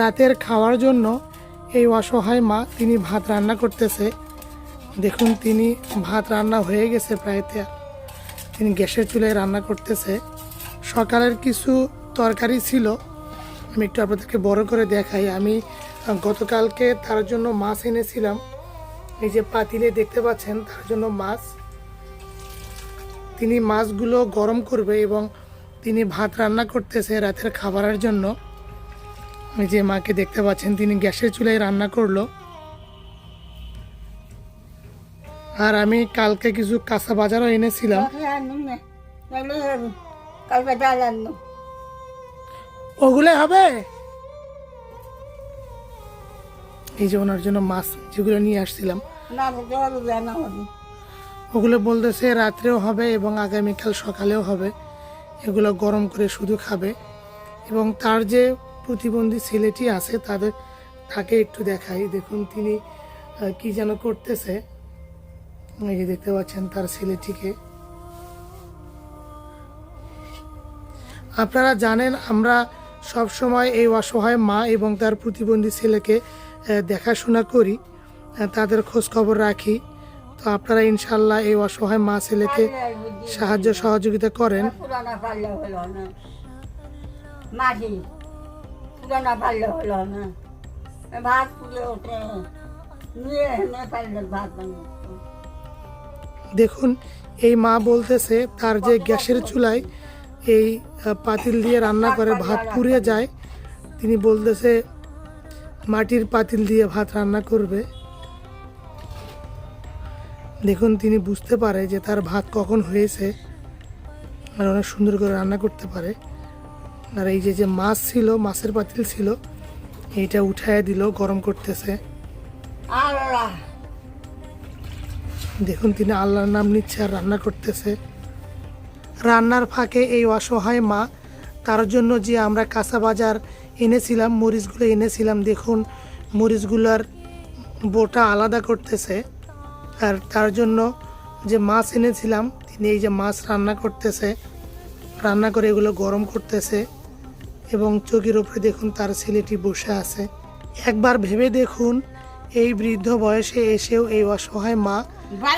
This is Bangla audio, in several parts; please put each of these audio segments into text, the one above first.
রাতের খাওয়ার জন্য এই অসহায় মা তিনি ভাত রান্না করতেছে। দেখুন, তিনি ভাত রান্না হয়ে গেছে প্রায় তিনি গ্যাসের চুলায় রান্না করতেছে। সকালের কিছু তরকারি ছিল, আমি একটু আপনাদেরকে বড় করে দেখাই। আমি গতকালকে তার জন্য মাছ এনেছিলাম। এই যে পাতিলে দেখতে পাচ্ছেন, তার জন্য মাছ। তিনি মাছগুলো গরম করবে এবং তিনি ভাত রান্না করতেছে রাতের খাবারের জন্য। যে মাকে দেখতে পাচ্ছেন তিনি গ্যাসের চুলায় রান্না করল। আর আমি কালকে কিছু কাঁচা বাজারও এনেছিলাম। ওগুলো হবে। এই যে ওনার জন্য মাছ যেগুলো নিয়ে আসছিলাম। ওগুলো বলতেছে রাত্রেও হবে এবং আগামীকাল সকালেও হবে। এগুলো গরম করে শুধু খাবে। এবং তার যে প্রতিবন্ধী ছেলেটি আছে, তাদের, তাকে একটু দেখাই। দেখুন, তিনি কি যেন করতেছে। এই দেখতে পাচ্ছেন তার ছেলেটিকে। আপনারা জানেন, আমরা সব সময় এই অসহায় মা এবং তার প্রতিবন্ধী ছেলেকে দেখাশোনা করি তাদের খোঁজ খবর রাখি। তো আপনারা ইনশাল্লাহ এই অসহায় মা ছেলেকে সাহায্য সহযোগিতা করেন। পুরানা পারলে না পারলে হলো না। ভাত পুড়ে ওঠে। নিয়ে এনে পারলে ভাত বানিয়ে দেখুন এই মা বলতেছে তার যে গ্যাসের চুলায় এই পাতিল দিয়ে রান্না করে ভাত পুড়ে যায় তিনি বলতেছে মাটির পাতিল দিয়ে ভাত রান্না করবে। দেখুন তিনি বুঝতে পারে যে তার ভাত কখন হয়েছে আর অনেক সুন্দর করে রান্না করতে পারে। আর এই যে যে মাছ ছিল মাছের পাতিল ছিল এইটা উঠায় দিল গরম করতেছে। দেখুন তিনি আল্লাহর নাম নিচ্ছে আর রান্না করতেছে। রান্নার ফাঁকে এই অসহায় মা তার জন্য যে আমরা কাঁচা বাজার এনেছিলাম মরিচগুলো এনেছিলাম দেখুন মরিচগুলোর বোটা আলাদা করতেছে। আর তার জন্য যে মাছ এনেছিলাম তিনি এই যে মাছ রান্না করতেছে রান্না করে এগুলো গরম করতেছে। এবং চোখের ওপরে দেখুন তার ছেলেটি বসে আছে। একবার ভেবে দেখুন এই বৃদ্ধ বয়সে এসেও এই অসহায় মা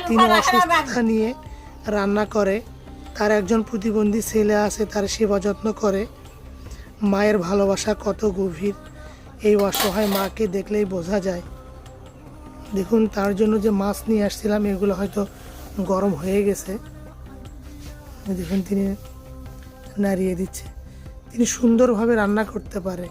তিনি অসুস্থতা নিয়ে রান্না করে। তার একজন প্রতিবন্ধী ছেলে আছে তার সেবা যত্ন করে। মায়ের ভালোবাসা কত গভীর। এই অসহায় মাকে দেখলেই বোঝা যায়। দেখুন তার জন্য যে মাছ নিয়ে আসছিলাম এগুলো হয়তো গরম হয়ে গেছে। দেখুন তিনি নাড়িয়ে দিচ্ছে। তিনি সুন্দরভাবে রান্না করতে পারে